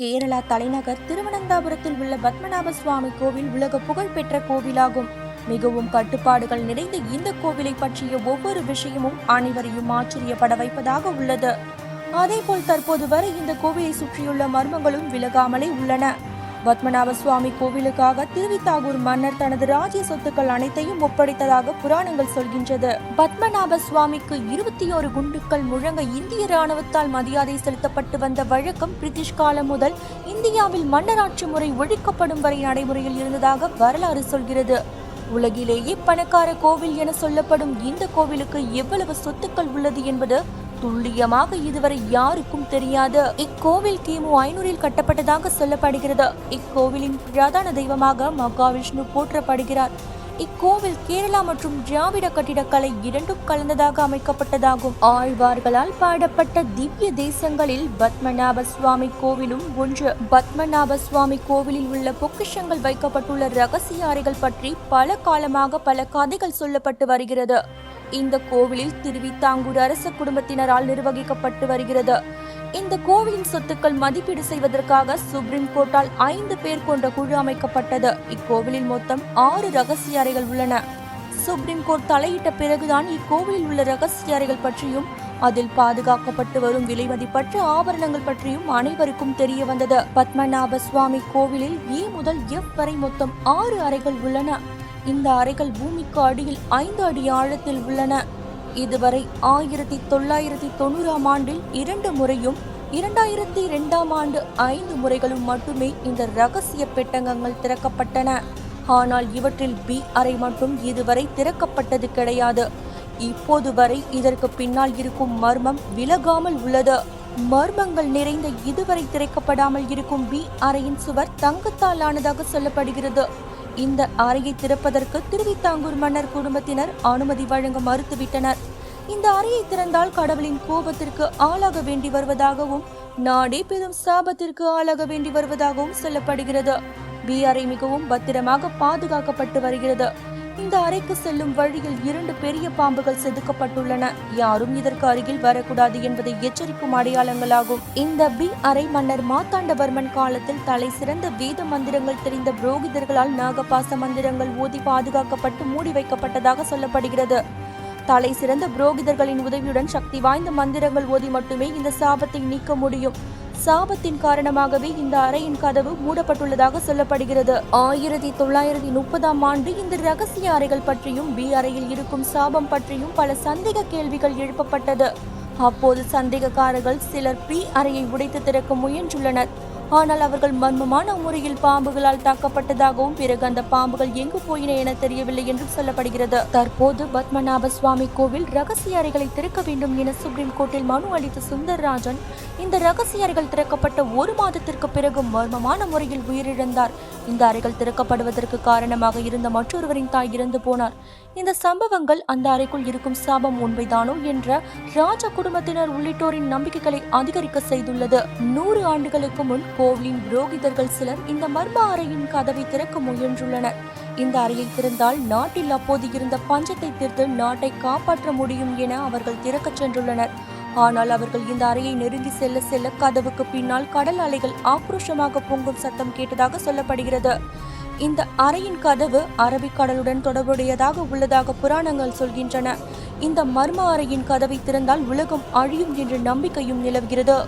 கேரளா தலைநகர் திருவனந்தபுரத்தில் உள்ள பத்மநாப சுவாமி கோவில் உலக புகழ்பெற்ற கோவிலாகும். மிகவும் கட்டுப்பாடுகள் நிறைந்த இந்த கோவிலை பற்றிய ஒவ்வொரு விஷயமும் அனைவரையும் ஆச்சரியப்பட வைப்பதாக உள்ளது. அதேபோல் தற்போது வரை இந்த கோவிலை சுற்றியுள்ள மர்மங்களும் விலகாமலே உள்ளன. பத்மநாப சுவாமி கோவிலுக்காக திருவிதாகூர் மன்னர் தனது ராஜ்ய சொத்துக்கள் அனைத்தையும் ஒப்படைத்ததாக புராணங்கள் சொல்கின்றது. பத்மநாப சுவாமிக்கு இருபத்தி ஓரு குண்டுக்கள் முழங்க இந்திய ராணுவத்தால் மரியாதை செலுத்தப்பட்டு வந்த வழக்கம் பிரிட்டிஷ் காலம் முதல் இந்தியாவில் மன்னராட்சி முறை ஒழிக்கப்படும் வரை நடைமுறையில் இருந்ததாக வரலாறு சொல்கிறது. உலகிலேயே பணக்கார கோவில் என சொல்லப்படும் இந்த கோவிலுக்கு எவ்வளவு சொத்துக்கள் உள்ளது என்பது துல்லியமாக இதுவரை யாருக்கும் தெரியாது. இக்கோவில் கிமு ஐநூறில் கட்டப்பட்டதாக சொல்லப்படுகிறது. இக்கோவிலின் பிரதான தெய்வமாக மகாவிஷ்ணு போற்றப்படுகிறார். இக்கோவில் கேரளா மற்றும் திராவிட கட்டிடக்கலை இரண்டும் கலந்ததாக அமைக்கப்பட்டதாகும். ஆழ்வார்களால் பாடப்பட்ட திவ்ய தேசங்களில் பத்மநாப சுவாமி கோவிலும் ஒன்று. பத்மநாப சுவாமி கோவிலில் உள்ள பொக்கிஷங்கள் வைக்கப்பட்டுள்ள ரகசிய அறைகள் பற்றி பல காலமாக பல கதைகள் சொல்லப்பட்டு வருகிறது. இந்த கோவிலில் திருவித்தாங்கூர் அரச குடும்பத்தினரால் நிர்வகிக்கப்பட்டு வருகிறது. இந்த கோவிலின் சொத்துக்கள் மதிப்பீடு செய்வதற்காக சுப்ரீம் கோர்ட்டால் ஐந்து பேர் கொண்ட குழு அமைக்கப்பட்டது. இக்கோவிலில் மொத்தம் ஆறு ரகசிய அறைகள் உள்ளன. சுப்ரீம் கோர்ட் தலையிட்ட பிறகுதான் இக்கோவிலில் உள்ள ரகசிய அறைகள் பற்றியும் அதில் பாதுகாக்கப்பட்டு வரும் விலை மதிப்பற்ற ஆபரணங்கள் பற்றியும் அனைவருக்கும் தெரிய வந்தது. பத்மநாப சுவாமி கோவிலில் ஏ முதல் எஃப் வரை மொத்தம் ஆறு அறைகள் உள்ளன. இந்த அறைகள் பூமிக்கு அடியில் ஐந்து அடி ஆழத்தில் உள்ளன. இதுவரை ஆயிரத்தி தொள்ளாயிரத்தி தொண்ணூறாம் ஆண்டில் இரண்டு முறையும் இரண்டாயிரத்தி இரண்டாம் ஆண்டு ஐந்து முறைகளும் மட்டுமே இந்த ரகசிய பெட்டகங்கள் திறக்கப்பட்டன. ஆனால் இவற்றில் பி அறை மட்டும் இதுவரை திறக்கப்பட்டது கிடையாது. இப்போது வரை இதற்கு பின்னால் இருக்கும் மர்மம் விலகாமல் உள்ளது. மர்மங்கள் நிறைந்த இதுவரை திறக்கப்படாமல் இருக்கும் பி அறையின் சுவர் தங்கத்தால் ஆனதாக சொல்லப்படுகிறது. இந்த அறையை திறப்பதற்கு திருவிதாங்கூர் மன்னர் குடும்பத்தினர் அனுமதி வழங்க மறுத்துவிட்டனர். இந்த அறையை திறந்தால் கடவுளின் கோபத்திற்கு ஆளாக வேண்டி வருவதாகவும் நாடே பெரும் சாபத்திற்கு ஆளாக வேண்டி வருவதாகவும் சொல்லப்படுகிறது. பி அறை மிகவும் பத்திரமாக பாதுகாக்கப்பட்டு வருகிறது. இந்த அறைக்கு செல்லும் வழியில் இரண்டு பெரிய பாம்புகள் செதுக்கப்பட்டுள்ளன. யாரும் இதற்கு அருகில் வரக்கூடாது என்பதை எச்சரிக்கும் அடையாளங்களாகும். இந்த பி அறை மன்னர் மாத்தாண்டவர்மன் காலத்தில் தலை சிறந்த வேத மந்திரங்கள் தெரிந்த புரோகிதர்களால் நாகபாச மந்திரங்கள் ஓதி பாதுகாக்கப்பட்டு மூடி வைக்கப்பட்டதாக சொல்லப்படுகிறது. தலை சிறந்த புரோகிதர்களின் உதவியுடன் சக்தி வாய்ந்த மந்திரங்கள் ஓதி மட்டுமே இந்த சாபத்தை நீக்க முடியும். சாபத்தின் காரணமாகவே இந்த அறையின் கதவு மூடப்பட்டுள்ளதாக சொல்லப்படுகிறது. ஆயிரத்தி தொள்ளாயிரத்தி முப்பதாம் ஆண்டு இந்த ரகசிய அறைகள் பற்றியும் பி அறையில் இருக்கும் சாபம் பற்றியும் பல சந்தேக கேள்விகள் எழுப்பப்பட்டது. அப்போது சந்தேகக்காரர்கள் சிலர் பி அறையை உடைத்து திறக்க முயன்றுள்ளனர். ஆனால் அவர்கள் மர்மமான முறையில் பாம்புகளால் தாக்கப்பட்டதாகவும் பிறகு அந்த பாம்புகள் எங்கு போயின என தெரியவில்லை என்றும் சொல்லப்படுகிறது. தற்போது பத்மநாப சுவாமி கோவில் ரகசிய அறைகளை திறக்க வேண்டும் என சுப்ரீம் கோர்ட்டில் மனு அளித்த சுந்தர்ராஜன் இந்த ரகசிய அறைகள் திறக்கப்பட்ட ஒரு மாதத்திற்கு பிறகு மர்மமான முறையில் உயிரிழந்தார். இந்த அறைகள் திறக்கப்படுவதற்கு காரணமாக இருந்த மற்றொருவரின் தாய் இறந்து போனார் இந்த சம்பவங்கள் அந்த அறைக்குள் இருக்கும் சாபம் உண்மைதானோ என்ற ராஜ குடும்பத்தினர் உள்ளிட்டோரின் நம்பிக்கைகளை அதிகரிக்க செய்துள்ளது. நூறு ஆண்டுகளுக்கு முன் கோவிலின் புரோகிதர்கள் சிலர் இந்த மர்ம அறையின் கதவை திறக்க முயன்றுள்ளனர். இந்த அறையை திறந்தால் நாட்டில் அப்போது இருந்த பஞ்சத்தை தீர்த்து நாட்டை காப்பாற்ற முடியும் என அவர்கள் திறக்கச் சென்றுள்ளனர். ஆனால் அவர்கள் இந்த அறையை நெருங்கி செல்ல செல்ல கதவுக்கு பின்னால் கடல் அலைகள் ஆக்ரோஷமாக பொங்கும் சத்தம் கேட்டதாக சொல்லப்படுகிறது. இந்த அறையின் கதவு அரபிக்கடலுடன் தொடர்புடையதாக உள்ளதாக புராணங்கள் சொல்கின்றன. இந்த மர்ம அறையின் கதவை திறந்தால் உலகம் அழியும் என்ற நம்பிக்கையும் நிலவுகிறது.